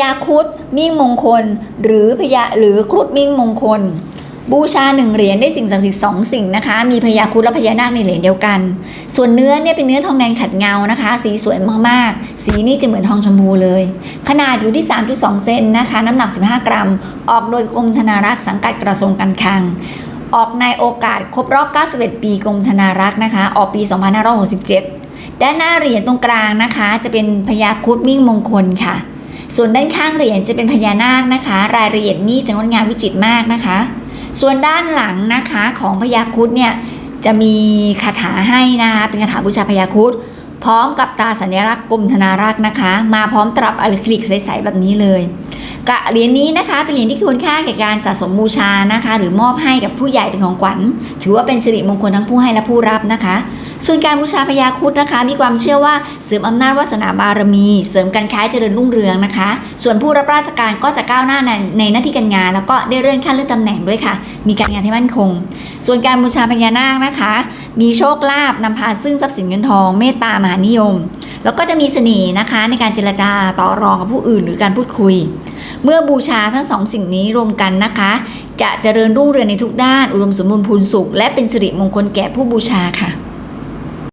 ญาครุดมิ่งมงคล หรือพญาหรือครุดมิ่งมงคล บูชาหนึ่งเหรียญได้สิ่งศักดิ์สิทธิ์สองสิ่งนะคะ มีพญาครุดและพญานาคในเหรียญเดียวกัน ส่วนเนื้อเนี่ยเป็นเนื้อทองแดงขัดเงานะคะ สีสวยมากๆ สีนี่จะเหมือนทองชมพูเลย ขนาดอยู่ที่ 3.2 เซนนะคะ น้ำหนัก 15 กรัม ออกโดยกรมธนารักษ์สังกัดกระทรวงการคลังออกในโอกาสครบรอบ 91 ปีกรมธนารักษ์นะคะ ออกปี 2567 ด้านหน้าเหรียญตรงกลางนะคะ จะเป็นพญาครุดมิ่งมงคลค่ะ ส่วนด้านข้างเหรียญจะเป็นพญานาคนะคะ รายละเอียดนี่จะงดงามวิจิตรมากนะคะ ส่วนด้านหลังนะคะของพญาครุดเนี่ยจะมีคาถาให้นะคะเป็นคาถาบูชาพญาครุดพร้อมกับตาสัญลักษณ์กรมธนารักษ์นะคะ มาพร้อมตรับอะคริลิกใสๆแบบนี้เลยกะเหรียญนี้นะคะ เป็นเหรียญที่ควรค่าแก่การสะสมบูชานะคะ หรือมอบให้กับผู้ใหญ่เป็นของขวัญ ถือว่าเป็นสิริมงคลทั้งผู้ให้และผู้รับนะคะ ส่วนการบูชาพญาครุฑนะคะ มีความเชื่อว่าเสริมอำนาจวาสนาบารมี เสริมการค้าเจริญรุ่งเรืองนะคะ ส่วนผู้รับราชการก็จะก้าวหน้าในในหน้าที่การงาน แล้วก็ได้เลื่อนขั้นเลื่อนตำแหน่งด้วยค่ะ มีการงานที่มั่นคง ส่วนการบูชาพญานาคนะคะ มีโชคลาภนำพาซึ่งทรัพย์สินเงินทองเมตตามหานิยม แล้วก็จะมีเสน่ห์นะคะ ในการเจรจาต่อรองกับผู้อื่น หรือการพูดคุย เมื่อบูชาทั้งสองสิ่งนี้รวมกันนะคะ จะเจริญรุ่งเรืองในทุกด้าน อุดมสมบูรณ์พูนสุข และเป็นสิริมงคลแก่ผู้บูชาค่ะ